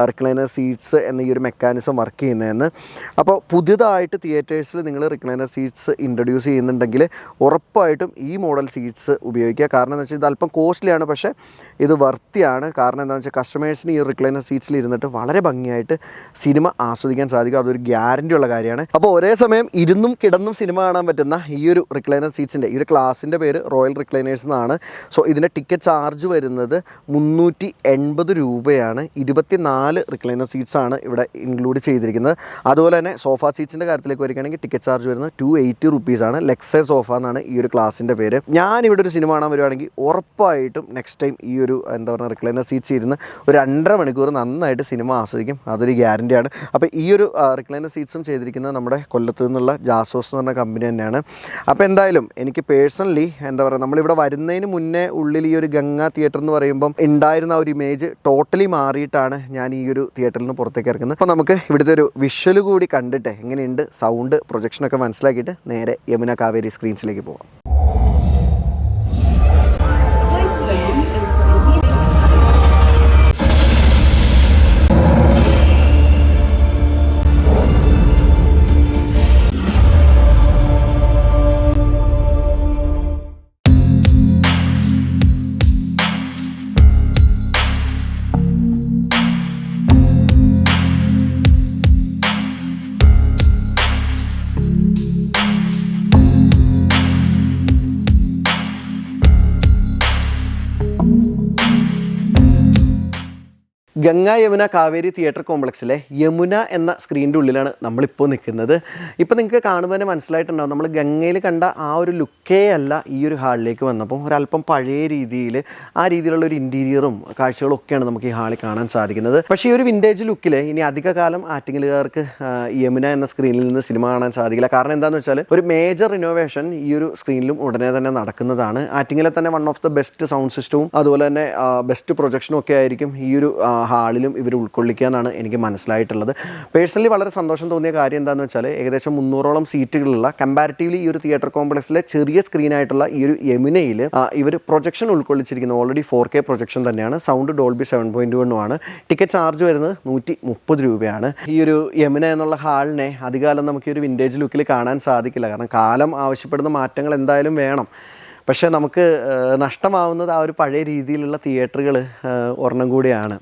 റിക്ലൈനർ സീറ്റ്സ് എന്ന ഈ ഒരു മെക്കാനിസം വർക്ക് ചെയ്യുന്നതെന്ന്. അപ്പോൾ പുതിയതായിട്ട് തിയേറ്റേഴ്സിൽ നിങ്ങൾ റിക്ലൈനർ സീറ്റ്സ് ഇൻട്രൊഡ്യൂസ് ചെയ്യുന്നുണ്ടെങ്കിൽ ഉറപ്പായിട്ടും ഈ മോഡൽ സീറ്റ്സ് ഉപയോഗിക്കുക. കാരണം എന്ന് വെച്ചാൽ ഇത് അല്പം കോസ്റ്റ്ലിയാണ് പക്ഷേ ഇത് വർത്തിയാണ് കാരണം എന്താണെന്ന് വെച്ചാൽ കസ്റ്റമേഴ്സിന് ഈ റിക്ലൈനർ സീറ്റ്സിൽ ഇരുന്നിട്ട് വളരെ ഭംഗിയായിട്ട് സിനിമ ആസ്വദിക്കാൻ സാധിക്കും. അതൊരു ഗ്യാരണ്ടി ഉള്ള കാര്യമാണ്. അപ്പോൾ ഒരേ സമയം ഇരുന്നും കിടന്നും സിനിമ കാണാൻ പറ്റുന്ന ഈ ഒരു റിക്ലൈനർ സീറ്റ്സിന്റെ ഈ ഒരു ക്ലാസിന്റെ പേര് റോയൽ റിക്ലൈനേഴ്സ് എന്നാണ്. സോ ഇതിന്റെ ടിക്കറ്റ് ചാർജ് വരുന്നത് മുന്നൂറ്റി എൺപത് രൂപയാണ്. ഇരുപത്തി നാല് റിക്ലൈനർ സീറ്റ്സാണ് ഇവിടെ ഇൻക്ലൂഡ് ചെയ്തിരിക്കുന്നത്. അതുപോലെ തന്നെ സോഫ സീറ്റ്സിന്റെ കാര്യത്തിലേക്ക് വരികയാണെങ്കിൽ ടിക്കറ്റ് ചാർജ് വരുന്നത് ടു എയ്റ്റി റുപ്പീസാണ് ലെക്സേ സോഫ എന്നാണ് ഈ ഒരു ക്ലാസിന്റെ പേര്. ഞാൻ ഇവിടെ ഒരു സിനിമ കാണാൻ വരുവാണെങ്കിൽ ഉറപ്പായിട്ടും നെക്സ്റ്റ് ടൈം ഈ ഒരു എന്താ പറയുക റിക്ലൈനർ സീറ്റ്സ് ഇരുന്ന് ഒരു രണ്ടര മണിക്കൂർ നന്നായിട്ട് സിനിമ ആസ്വദിക്കും. അതൊരു ഗ്യാരണ്ടിയാണ് അപ്പോൾ ഈ ഒരു റിക്ലൈനർ സീറ്റ്സും ചെയ്തിരിക്കുന്നത് നമ്മുടെ കൊല്ലത്ത് നിന്നുള്ള ജാസോസ് എന്ന് പറഞ്ഞ കമ്പനി തന്നെയാണ്. അപ്പോൾ എന്തായാലും എനിക്ക് പേഴ്സണലി എന്താ പറയുക നമ്മളിവിടെ വരുന്നതിന് മുന്നേ ഉള്ളിൽ ഈ ഒരു ഗംഗ തിയേറ്റർ എന്ന് പറയുമ്പം ഉണ്ടായിരുന്ന ഒരു ഇമേജ് ടോട്ടലി മാറിയിട്ടാണ് ഞാൻ ഈ ഒരു തിയേറ്ററിൽ നിന്ന് പുറത്തേക്ക് ഇറങ്ങുന്നത്. അപ്പോൾ നമുക്ക് ഇവിടുത്തെ ഒരു വിഷ്വൽ കൂടി കണ്ടിട്ട് എങ്ങനെയുണ്ട് സൗണ്ട് പ്രൊജക്ഷനൊക്കെ മനസ്സിലാക്കിയിട്ട് നേരെ യമുന കാവേരി സ്ക്രീൻസിലേക്ക് പോവാം. ഗംഗ യമുന കാവേരി തിയേറ്റർ കോംപ്ലക്സിലെ യമുന എന്ന സ്ക്രീനിന്റെ ഉള്ളിലാണ് നമ്മളിപ്പോൾ നിൽക്കുന്നത്. ഇപ്പോൾ നിങ്ങൾക്ക് കാണുമ്പോൾ തന്നെ മനസ്സിലായിട്ടുണ്ടാവും നമ്മൾ ഗംഗയിൽ കണ്ട ആ ഒരു ലുക്കേ അല്ല ഈ ഒരു ഹാളിലേക്ക് വന്നപ്പോൾ ഒരല്പം പഴയ രീതിയിൽ ആ രീതിയിലുള്ള ഒരു ഇന്റീരിയറും കാഴ്ചകളും ഒക്കെയാണ് നമുക്ക് ഈ ഹാളിൽ കാണാൻ സാധിക്കുന്നത്. പക്ഷേ ഈ ഒരു വിന്റേജ് ലുക്കിൽ ഇനി അധിക കാലം ആറ്റിങ്ങലുകാർക്ക് യമുന എന്ന സ്ക്രീനിൽ നിന്ന് സിനിമ കാണാൻ സാധിക്കില്ല. കാരണം എന്താണെന്ന് വെച്ചാൽ ഒരു മേജർ റിനോവേഷൻ ഈ ഒരു സ്ക്രീനിലും ഉടനെ തന്നെ നടക്കുന്നതാണ്. ആറ്റിങ്ങിലെ തന്നെ one of the best sound സിസ്റ്റവും അതുപോലെ തന്നെ ബെസ്റ്റ് പ്രൊജക്ഷനും ഒക്കെ ആയിരിക്കും ഈ ഒരു ഹാളിലും ഇവർ ഉൾക്കൊള്ളിക്കാനാണ് എനിക്ക് മനസ്സിലായിട്ടുള്ളത്. പേഴ്സണലി വളരെ സന്തോഷം തോന്നിയ കാര്യം എന്താണെന്ന് വെച്ചാൽ ഏകദേശം മുന്നൂറോളം സീറ്റുകളുള്ള കമ്പാരിറ്റീവ്ലി ഈ ഒരു തിയേറ്റർ കോംപ്ലക്സിലെ ചെറിയ സ്ക്രീനായിട്ടുള്ള ഈ ഒരു യമുനയിൽ ഇവർ പ്രൊജക്ഷൻ ഉൾക്കൊള്ളിച്ചിരിക്കുന്നത്. ഓൾറെഡി ഫോർ കെ പ്രൊജക്ഷൻ തന്നെയാണ്. സൗണ്ട് ഡോൾബി സെവൻ പോയിന്റ് വണ്ണുമാണ് ടിക്കറ്റ് ചാർജ് വരുന്നത് നൂറ്റി മുപ്പത് രൂപയാണ്. ഈ ഒരു യമുന എന്നുള്ള ഹാളിനെ അധികാലം നമുക്ക് ഈ ഒരു വിന്റേജ് ലുക്കിൽ കാണാൻ സാധിക്കില്ല. കാരണം കാലം ആവശ്യപ്പെടുന്ന മാറ്റങ്ങൾ എന്തായാലും വേണം. പക്ഷേ നമുക്ക് നഷ്ടമാവുന്നത് ആ ഒരു പഴയ രീതിയിലുള്ള തിയേറ്ററുകൾ ഒരെണ്ണം കൂടിയാണ്.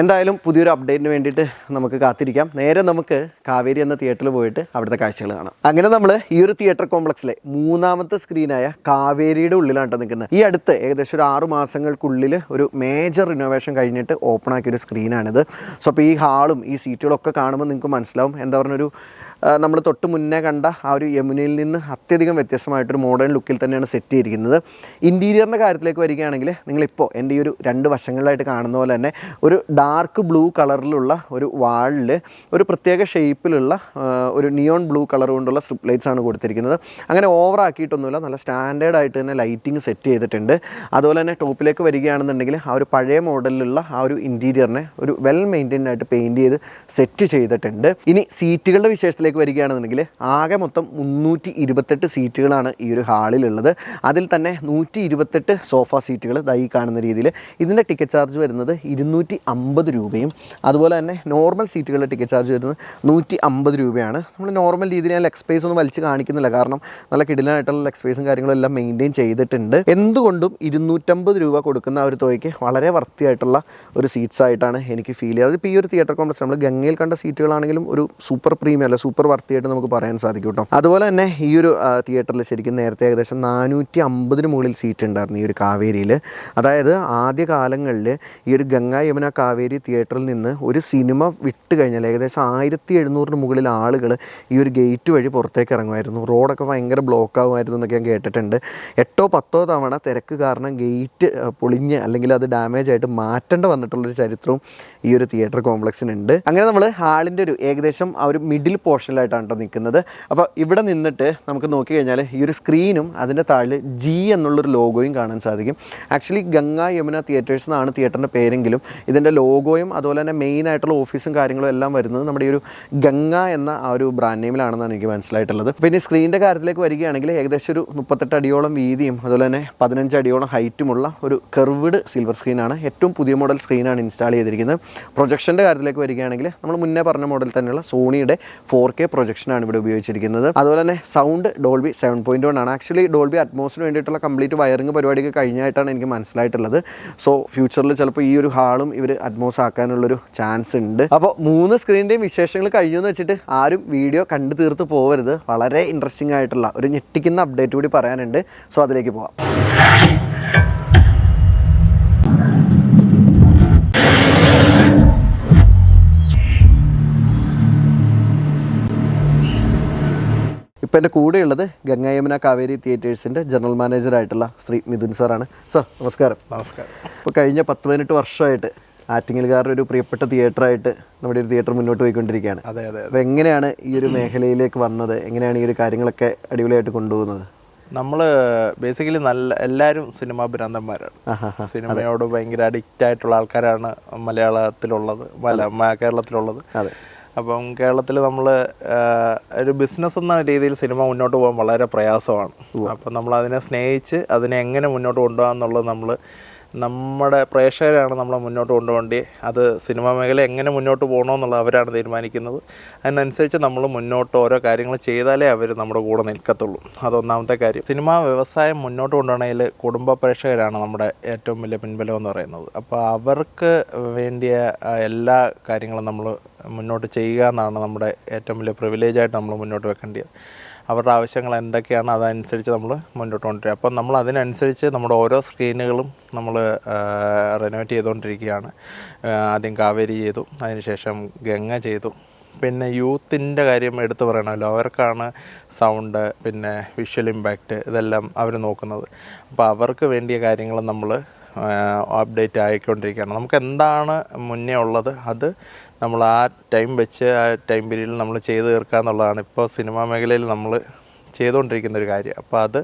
എന്തായാലും പുതിയൊരു അപ്ഡേറ്റിന് വേണ്ടിയിട്ട് നമുക്ക് കാത്തിരിക്കാം. നേരെ നമുക്ക് കാവേരി എന്ന തിയേറ്ററിൽ പോയിട്ട് അവിടുത്തെ കാഴ്ചകൾ കാണാം. അങ്ങനെ നമ്മൾ ഈ ഒരു തിയേറ്റർ കോംപ്ലക്സിലെ മൂന്നാമത്തെ സ്ക്രീനായ കാവേരിയുടെ ഉള്ളിലാണ് നിൽക്കുന്നത് ഈ അടുത്ത് ഏകദേശം ഒരു ആറു മാസങ്ങൾക്കുള്ളിൽ ഒരു മേജർ റിനോവേഷൻ കഴിഞ്ഞിട്ട് ഓപ്പൺ ആക്കിയൊരു സ്ക്രീനാണിത് സോ അപ്പോൾ ഈ ഹാളും ഈ സീറ്റുകളൊക്കെ കാണുമ്പോൾ നിങ്ങൾക്ക് മനസ്സിലാവും. എന്താ പറഞ്ഞൊരു നമ്മൾ തൊട്ട് മുന്നേ കണ്ട ആ ഒരു യമുനയിൽ നിന്ന് അത്യധികം വ്യത്യസ്തമായിട്ടൊരു മോഡേൺ ലുക്കിൽ തന്നെയാണ് സെറ്റ് ചെയ്തിരിക്കുന്നത്. ഇന്റീരിയറിന്റെ കാര്യത്തിലേക്ക് വരികയാണെങ്കിൽ നിങ്ങളിപ്പോൾ എന്റെ ഈ ഒരു രണ്ട് വശങ്ങളിലായിട്ട് കാണുന്ന പോലെ തന്നെ ഒരു ഡാർക്ക് ബ്ലൂ കളറിലുള്ള ഒരു വാളിൽ ഒരു പ്രത്യേക ഷേപ്പിലുള്ള ഒരു നിയോൺ ബ്ലൂ കളർ കൊണ്ടുള്ള സ്ട്രിപ്പ് ലൈറ്റ്സ് ആണ് കൊടുത്തിരിക്കുന്നത്. അങ്ങനെ ഓവർ ആക്കിയിട്ടൊന്നുമില്ല. നല്ല സ്റ്റാൻഡേർഡ് ആയിട്ട് തന്നെ ലൈറ്റിംഗ് സെറ്റ് ചെയ്തിട്ടുണ്ട്. അതുപോലെ തന്നെ ടോപ്പിലേക്ക് വരികയാണെന്നുണ്ടെങ്കിൽ ആ ഒരു പഴയ മോഡലിലുള്ള ആ ഒരു ഇന്റീരിയറിനെ ഒരു വെൽ മെയിന്റൈൻഡ് ആയിട്ട് പെയിന്റ് ചെയ്ത് സെറ്റ് ചെയ്തിട്ടുണ്ട്. ഇനി സീറ്റുകളുടെ വിശേഷത്തിലേക്ക് വരികയാണെന്നുണ്ടെങ്കിൽ ആകെ മൊത്തം മുന്നൂറ്റി ഇരുപത്തെട്ട് സീറ്റുകളാണ് ഈ ഒരു ഹാളിലുള്ളത്. അതിൽ തന്നെ നൂറ്റി ഇരുപത്തെട്ട് സോഫ സീറ്റുകൾ ഈ കാണുന്ന രീതിയിൽ. ഇതിന്റെ ടിക്കറ്റ് ചാർജ് വരുന്നത് ഇരുന്നൂറ്റി അമ്പത് രൂപയും. അതുപോലെ തന്നെ നോർമൽ സീറ്റുകളുടെ ടിക്കറ്റ് ചാർജ് വരുന്നത് നൂറ്റി അമ്പത് രൂപയാണ്. നമ്മൾ നോർമൽ രീതിയിൽ ഞാൻ ലെഗ് സ്പേസ് ഒന്നും വലിച്ച് കാണിക്കുന്നില്ല. കാരണം നല്ല കിടിലായിട്ടുള്ള ലെഗ് സ്പേസും കാര്യങ്ങളും എല്ലാം മെയിന്റെയിൻ ചെയ്തിട്ടുണ്ട്. എന്തുകൊണ്ടും ഇരുന്നൂറ്റമ്പത് രൂപ കൊടുക്കുന്ന ഒരു തുകയ്ക്ക് വളരെ വർത്തിയായിട്ടുള്ള ഒരു സീറ്റ്സ് ആയിട്ടാണ് എനിക്ക് ഫീൽ ചെയ്യുന്നത് ഇപ്പോൾ ഈ ഒരു തിയേറ്റർ കോംപ്ലക്സ് നമ്മൾ ഗംഗയിൽ കണ്ട സീറ്റുകളാണെങ്കിലും ഒരു സൂപ്പർ പ്രീമിയം അല്ല സൂപ്പർ വർത്തിയായിട്ട് നമുക്ക് പറയാൻ സാധിക്കും കേട്ടോ അതുപോലെ തന്നെ ഈ ഒരു തിയേറ്ററിൽ ശരിക്കും നേരത്തെ ഏകദേശം നാനൂറ്റി അമ്പതിന് മുകളിൽ സീറ്റ് ഉണ്ടായിരുന്നു ഈ ഒരു കാവേരിയിൽ അതായത് ആദ്യ കാലങ്ങളിൽ ഈ ഒരു ഗംഗാ യമുന കാവേരി തിയേറ്ററിൽ നിന്ന് ഒരു സിനിമ വിട്ട് കഴിഞ്ഞാൽ ഏകദേശം ആയിരത്തി എഴുന്നൂറിന് മുകളിൽ ആളുകൾ ഈ ഒരു ഗേറ്റ് വഴി പുറത്തേക്ക് ഇറങ്ങുമായിരുന്നു. റോഡൊക്കെ ഭയങ്കര ബ്ലോക്ക് ആകുമായിരുന്നു എന്നൊക്കെ ഞാൻ കേട്ടിട്ടുണ്ട്. എട്ടോ പത്തോ തവണ തിരക്ക് കാരണം ഗേറ്റ് പൊളിഞ്ഞ് അല്ലെങ്കിൽ അത് ഡാമേജ് ആയിട്ട് മാറ്റേണ്ട വന്നിട്ടുള്ളൊരു ചരിത്രവും ഈ ഒരു തിയേറ്റർ കോംപ്ലക്സിനുണ്ട് അങ്ങനെ നമ്മൾ ഹാളിന്റെ ഒരു ഏകദേശം ആ ഒരു മിഡിൽ പോർഷനിലായിട്ടാണ് കേട്ടോ നിൽക്കുന്നത് അപ്പോൾ ഇവിടെ നിന്നിട്ട് നമുക്ക് നോക്കി കഴിഞ്ഞാൽ ഈ ഒരു സ്ക്രീനും അതിന്റെ താഴെ ജി എന്നുള്ളൊരു ലോഗോയും കാണാൻ സാധിക്കും. ആക്ച്വലി ഗംഗ യമുന തിയേറ്റേഴ്സ് എന്നാണ് തിയേറ്ററിന്റെ പേരെങ്കിലും. ഇതിന്റെ ലോഗോയും അതുപോലെ തന്നെ മെയിൻ ആയിട്ടുള്ള ഓഫീസും കാര്യങ്ങളും എല്ലാം വരുന്നത് നമ്മുടെ ഈ ഒരു ഗംഗ എന്ന ആ ഒരു ബ്രാൻഡ് നെയിമിലാണെന്നാണ് എനിക്ക് മനസ്സിലായിട്ടുള്ളത്. പിന്നെ സ്ക്രീനിന്റെ കാര്യത്തിലേക്ക് വരികയാണെങ്കിൽ ഏകദേശം ഒരു മുപ്പത്തെട്ട് അടിയോളം വീതിയും അതുപോലെ തന്നെ പതിനഞ്ച് അടിയോളം ഹൈറ്റുമുള്ള ഒരു കെർവ്ഡ് സിൽവർ സ്ക്രീനാണ് ഏറ്റവും പുതിയ മോഡൽ സ്ക്രീനാണ് ഇൻസ്റ്റാൾ ചെയ്തിരിക്കുന്നത്. പ്രൊജക്ഷന്റെ കാര്യത്തിലേക്ക് വരികയാണെങ്കിൽ നമ്മൾ മുന്നേ പറഞ്ഞ മോഡൽ തന്നെയുള്ള സോണിയുടെ ഫോർ കെ പ്രൊജക്ഷനാണ് ഇവിടെ ഉപയോഗിച്ചിരിക്കുന്നത്. അതുപോലെ തന്നെ sound Dolby seven point one ആണ്. ആക്ച്വലി ഡോൾബി അറ്റ്മോസിന് വേണ്ടിയിട്ടുള്ള കംപ്ലീറ്റ് വയറിംഗ് പരിപാടിയൊക്കെ കഴിഞ്ഞായിട്ടാണ് എനിക്ക് മനസ്സിലായിട്ടുള്ളത്. സോ ഫ്യൂച്ചറിൽ ചിലപ്പോൾ ഈ ഒരു ഹാളും ഇവർ അറ്റ്മോസ് ആക്കാനുള്ളൊരു ചാൻസ് ഉണ്ട്. അപ്പോൾ മൂന്ന് സ്ക്രീനിന്റെയും വിശേഷങ്ങൾ കഴിഞ്ഞു എന്ന് വെച്ചിട്ട് ആരും വീഡിയോ കണ്ടു തീർത്ത് പോകരുത് വളരെ ഇൻട്രസ്റ്റിംഗ് ആയിട്ടുള്ള ഒരു ഞെട്ടിക്കുന്ന അപ്ഡേറ്റ് കൂടി പറയാനുണ്ട്. സോ അതിലേക്ക് പോവാം. ഇപ്പം എന്റെ കൂടെയുള്ളത് ഗംഗായമുന കാവേരി തിയേറ്റേഴ്സിന്റെ ജനറൽ മാനേജറായിട്ടുള്ള ശ്രീ മിഥുൻ സാറാണ്. സാർ നമസ്കാരം. നമസ്കാരം. ഇപ്പോൾ കഴിഞ്ഞ പത്ത് പതിനെട്ട് വർഷമായിട്ട് ആറ്റിങ്ങൽകാരുടെ ഒരു പ്രിയപ്പെട്ട തിയേറ്ററായിട്ട് നമ്മുടെ ഒരു തിയേറ്റർ മുന്നോട്ട് പോയിക്കൊണ്ടിരിക്കുകയാണ്. അതെ അതെ അപ്പോൾ എങ്ങനെയാണ് ഈ ഒരു മേഖലയിലേക്ക് വന്നത്? എങ്ങനെയാണ് ഈ ഒരു കാര്യങ്ങളൊക്കെ അടിപൊളിയായിട്ട് കൊണ്ടുപോകുന്നത്? നമ്മൾ ബേസിക്കലി നല്ല എല്ലാവരും സിനിമാ ഭ്രാന്തന്മാരാണ്. സിനിമയോട് ഭയങ്കര അഡിക്റ്റ് ആയിട്ടുള്ള ആൾക്കാരാണ് മലയാളത്തിലുള്ളത് മല കേരളത്തിലുള്ളത്. അതെ. അപ്പം കേരളത്തിൽ നമ്മൾ ഒരു ബിസിനസ് എന്ന രീതിയിൽ സിനിമ മുന്നോട്ട് പോകാൻ വളരെ പ്രയാസമാണ്. അപ്പം നമ്മൾ അതിനെ സ്നേഹിച്ച് അതിനെ എങ്ങനെ മുന്നോട്ട് കൊണ്ടുപോകാമെന്നുള്ളത് നമ്മൾ നമ്മുടെ പ്രേക്ഷകരാണ് നമ്മളെ മുന്നോട്ട് കൊണ്ടുപോകേണ്ടി. അത് സിനിമാ മേഖല എങ്ങനെ മുന്നോട്ട് പോകണമെന്നുള്ളത് അവരാണ് തീരുമാനിക്കുന്നത്. അതിനനുസരിച്ച് നമ്മൾ മുന്നോട്ട് ഓരോ കാര്യങ്ങൾ ചെയ്താലേ അവർ നമ്മുടെ കൂടെ നിൽക്കത്തുള്ളൂ. അതൊന്നാമത്തെ കാര്യം. സിനിമാ വ്യവസായം മുന്നോട്ട് കൊണ്ടുപോകണമെങ്കിൽ കുടുംബ പ്രേക്ഷകരാണ് നമ്മുടെ ഏറ്റവും വലിയ പിൻബലം എന്ന് പറയുന്നത്. അപ്പോൾ അവർക്ക് വേണ്ടിയ എല്ലാ കാര്യങ്ങളും നമ്മൾ മുന്നോട്ട് ചെയ്യുക എന്നാണ് നമ്മുടെ ഏറ്റവും വലിയ പ്രിവിലേജായിട്ട് നമ്മൾ മുന്നോട്ട് വെക്കേണ്ടത്. അവരുടെ ആവശ്യങ്ങൾ എന്തൊക്കെയാണ് അതനുസരിച്ച് നമ്മൾ മുന്നോട്ട് കൊണ്ടുവരിക അപ്പം നമ്മൾ അതിനനുസരിച്ച് നമ്മുടെ ഓരോ സ്ക്രീനുകളും നമ്മൾ റെനോവേറ്റ് ചെയ്തുകൊണ്ടിരിക്കുകയാണ്. ആദ്യം കാവേരി ചെയ്തു അതിനുശേഷം ഗംഗ ചെയ്തു. പിന്നെ യൂത്തിന്റെ കാര്യം എടുത്തു പറയണമല്ലോ അവർക്കാണ് സൗണ്ട് പിന്നെ വിഷ്വൽ ഇമ്പാക്റ്റ് ഇതെല്ലാം അവർ നോക്കുന്നത്. അപ്പോൾ അവർക്ക് വേണ്ടിയ കാര്യങ്ങൾ നമ്മൾ അപ്ഡേറ്റ് ആയിക്കൊണ്ടിരിക്കുകയാണ്. നമുക്ക് എന്താണ് മുന്നേ ഉള്ളത്? അത് നമ്മൾ ആ ടൈം വെച്ച് ആ ടൈം പീരീഡിൽ നമ്മൾ ചെയ്തു തീർക്കുക എന്നുള്ളതാണ്. ഇപ്പോൾ സിനിമാ മേഖലയിൽ നമ്മൾ ചെയ്തുകൊണ്ടിരിക്കുന്ന ഒരു കാര്യം. അപ്പോൾ അത്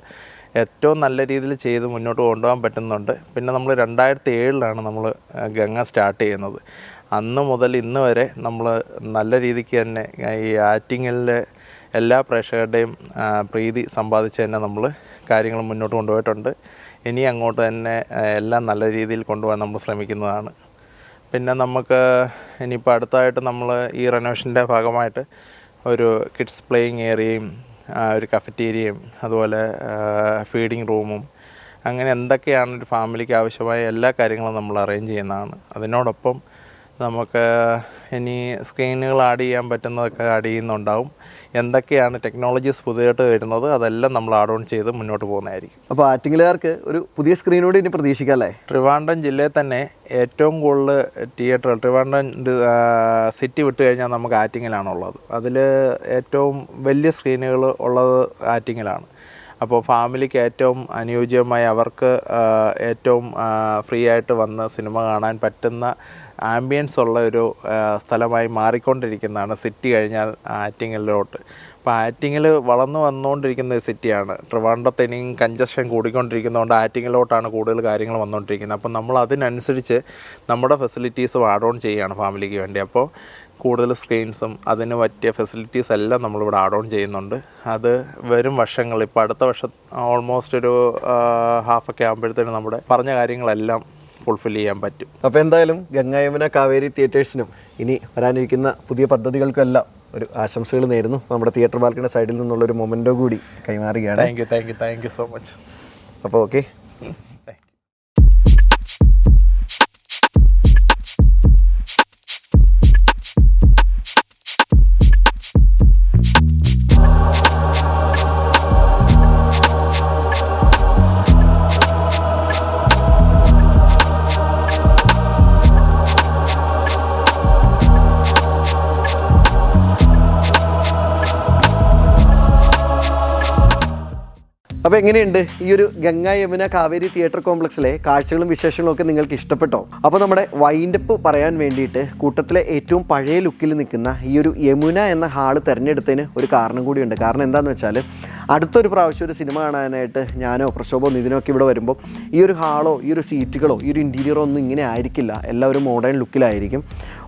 ഏറ്റവും നല്ല രീതിയിൽ ചെയ്ത് മുന്നോട്ട് കൊണ്ടുപോകാൻ പറ്റുന്നുണ്ട്. പിന്നെ നമ്മൾ രണ്ടായിരത്തി ഏഴിലാണ് നമ്മൾ ഗംഗ സ്റ്റാർട്ട് ചെയ്യുന്നത്. അന്ന് മുതൽ ഇന്ന് വരെ നമ്മൾ നല്ല രീതിക്ക് തന്നെ ഈ ആറ്റിങ്ങിൽ എല്ലാ പ്രേക്ഷകരുടെയും പ്രീതി സമ്പാദിച്ച് തന്നെ നമ്മൾ കാര്യങ്ങൾ മുന്നോട്ട് കൊണ്ടുപോയിട്ടുണ്ട്. ഇനി അങ്ങോട്ട് തന്നെ എല്ലാം നല്ല രീതിയിൽ കൊണ്ടുപോകാൻ നമ്മൾ ശ്രമിക്കുന്നതാണ്. പിന്നെ നമുക്ക് ഇനിയിപ്പോൾ അടുത്തായിട്ട് നമ്മൾ ഈ റെനോവേഷന്റെ ഭാഗമായിട്ട് ഒരു കിഡ്സ് പ്ലേയിങ് ഏരിയയും ഒരു കഫറ്റീരിയയും അതുപോലെ ഫീഡിങ് റൂമും അങ്ങനെ എന്തൊക്കെയാണ് ഒരു ഫാമിലിക്ക് ആവശ്യമായ എല്ലാ കാര്യങ്ങളും നമ്മൾ അറേഞ്ച് ചെയ്യുന്നതാണ്. അതിനോടൊപ്പം നമുക്ക് ഇനി സ്ക്രീനുകൾ ആഡ് ചെയ്യാൻ പറ്റുന്നതൊക്കെ ആഡ് ചെയ്യുന്നുണ്ടാവും. എന്തൊക്കെയാണ് ടെക്നോളജീസ് പുതിയതായിട്ട് വരുന്നത് അതെല്ലാം നമ്മൾ ആഡ് ഓൺ ചെയ്ത് മുന്നോട്ട് പോകുന്നതായിരിക്കും. അപ്പോൾ ആറ്റിങ്ങലുകാർക്ക് ഒരു പുതിയ സ്ക്രീനോട് ഇനി പ്രതീക്ഷിക്കാം അല്ലേ? ട്രിവാൻഡ്രം ജില്ലയിൽ തന്നെ ഏറ്റവും കൂടുതൽ തിയേറ്റർ ട്രിവാൻഡ്രം സിറ്റി വിട്ട് കഴിഞ്ഞാൽ നമുക്ക് ആറ്റിങ്ങിലാണുള്ളത് അതിൽ ഏറ്റവും വലിയ സ്ക്രീനുകൾ ഉള്ളത് ആറ്റിങ്ങിലാണ്. അപ്പോൾ ഫാമിലിക്ക് ഏറ്റവും അനുയോജ്യമായി അവർക്ക് ഏറ്റവും ഫ്രീ ആയിട്ട് വന്ന് സിനിമ കാണാൻ പറ്റുന്ന ആംബിയൻസ് ഉള്ള ഒരു സ്ഥലമായി മാറിക്കൊണ്ടിരിക്കുന്നതാണ് സിറ്റി കഴിഞ്ഞാൽ ആറ്റിങ്ങലിലോട്ട്. അപ്പോൾ ആറ്റിങ്ങിൽ വളർന്നു വന്നുകൊണ്ടിരിക്കുന്ന ഒരു സിറ്റിയാണ് ട്രിവാൻഡ്രത്ത് ഇനിയും കഞ്ചഷൻ കൂടിക്കൊണ്ടിരിക്കുന്നതുകൊണ്ട് ആറ്റിങ്ങിലോട്ടാണ് കൂടുതൽ കാര്യങ്ങൾ വന്നുകൊണ്ടിരിക്കുന്നത്. അപ്പോൾ നമ്മൾ അതിനനുസരിച്ച് നമ്മുടെ ഫെസിലിറ്റീസ് ആഡ് ഓൺ ചെയ്യുകയാണ് ഫാമിലിക്ക് വേണ്ടി. അപ്പോൾ കൂടുതൽ സ്ക്രീൻസും അതിന് പറ്റിയ ഫെസിലിറ്റീസ് എല്ലാം നമ്മളിവിടെ ആഡ് ഓൺ ചെയ്യുന്നുണ്ട്. അത് വരും വർഷങ്ങൾ ഇപ്പോൾ അടുത്ത വർഷം ഓൾമോസ്റ്റ് ഒരു ഹാഫ് ഒക്കെ ആകുമ്പോഴത്തേനും നമ്മുടെ പറഞ്ഞ കാര്യങ്ങളെല്ലാം ഫുൾഫിൽ ചെയ്യാൻ പറ്റും. അപ്പോൾ എന്തായാലും ഗംഗായമുന കാവേരി തിയേറ്റേഴ്സിനും ഇനി വരാനിരിക്കുന്ന പുതിയ പദ്ധതികൾക്കെല്ലാം ഒരു ആശംസകൾ നേരുന്നു. നമ്മുടെ തിയേറ്റർ ബാൽക്കണി സൈഡിൽ നിന്നുള്ള ഒരു മൊമെന്റോ കൂടി കൈമാറുകയാണ്. Thank you thank you thank you so much അപ്പോൾ ഓക്കെ. അപ്പോൾ എങ്ങനെയുണ്ട്? ഈ ഒരു ഗംഗ യമുന കാവേരി തിയേറ്റർ കോംപ്ലക്സിലെ കാഴ്ചകളും വിശേഷങ്ങളും ഒക്കെ നിങ്ങൾക്ക് ഇഷ്ടപ്പെട്ടോ? അപ്പോൾ നമ്മുടെ വൈൻഡപ്പ് പറയാൻ വേണ്ടിയിട്ട് കൂട്ടത്തിലെ ഏറ്റവും പഴയ ലുക്കിൽ നിൽക്കുന്ന ഈ ഒരു യമുന എന്ന ഹാൾ തിരഞ്ഞെടുത്തതിന് ഒരു കാരണം കൂടിയുണ്ട്. കാരണം എന്താണെന്ന് വെച്ചാൽ അടുത്തൊരു പ്രാവശ്യം ഒരു സിനിമ കാണാനായിട്ട് ഞാനോ പ്രശോഭോ നിതിനോ ഒക്കെ ഇവിടെ വരുമ്പോൾ ഈ ഒരു ഹാളോ ഈ ഒരു സീറ്റുകളോ ഈ ഒരു ഇന്റീരിയറോ ഒന്നും ഇങ്ങനെ ആയിരിക്കില്ല. എല്ലാവരും മോഡേൺ ലുക്കിലായിരിക്കും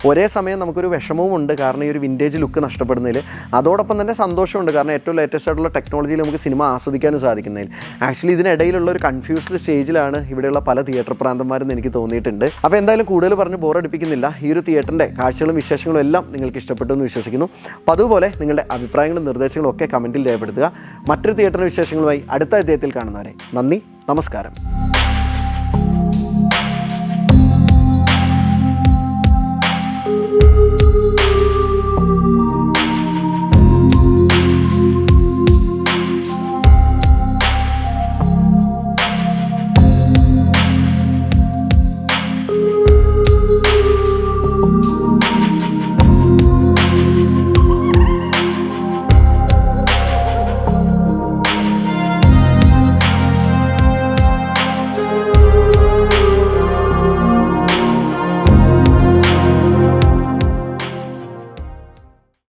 ഒരേ സമയം നമുക്കൊരു വിഷമവും ഉണ്ട്. കാരണം ഈ ഒരു വിന്റേജ് ലുക്ക് നഷ്ടപ്പെടുന്നതിൽ. അതോടൊപ്പം തന്നെ സന്തോഷമുണ്ട്. കാരണം ഏറ്റവും ലേറ്റസ്റ്റ് ആയിട്ടുള്ള ടെക്നോളജിയിൽ നമുക്ക് സിനിമ ആസ്വദിക്കാനും സാധിക്കുന്നതിൽ. ആക്ച്വലി ഇതിനിടയിലുള്ള ഒരു കൺഫ്യൂസ്ഡ് സ്റ്റേജിലാണ് ഇവിടെയുള്ള പല തിയേറ്റർ പ്രാന്തന്മാരെന്ന് എനിക്ക് തോന്നിയിട്ടുണ്ട്. അപ്പോൾ എന്തായാലും കൂടുതൽ പറഞ്ഞ് ബോറടിപ്പിക്കുന്നില്ല ഈ ഒരു തിയേറ്ററിന്റെ കാഴ്ചകളും വിശേഷങ്ങളും എല്ലാം നിങ്ങൾക്ക് ഇഷ്ടപ്പെട്ടു എന്ന് വിശ്വസിക്കുന്നു. അപ്പോൾ അതുപോലെ നിങ്ങളുടെ അഭിപ്രായങ്ങളും നിർദ്ദേശങ്ങളും ഒക്കെ കമന്റിൽ രേഖപ്പെടുത്തുക. മറ്റൊരു തിയേറ്റർ വിശേഷങ്ങളുമായി അടുത്ത അധ്യായത്തിൽ കാണുന്നവരെ നന്ദി നമസ്കാരം.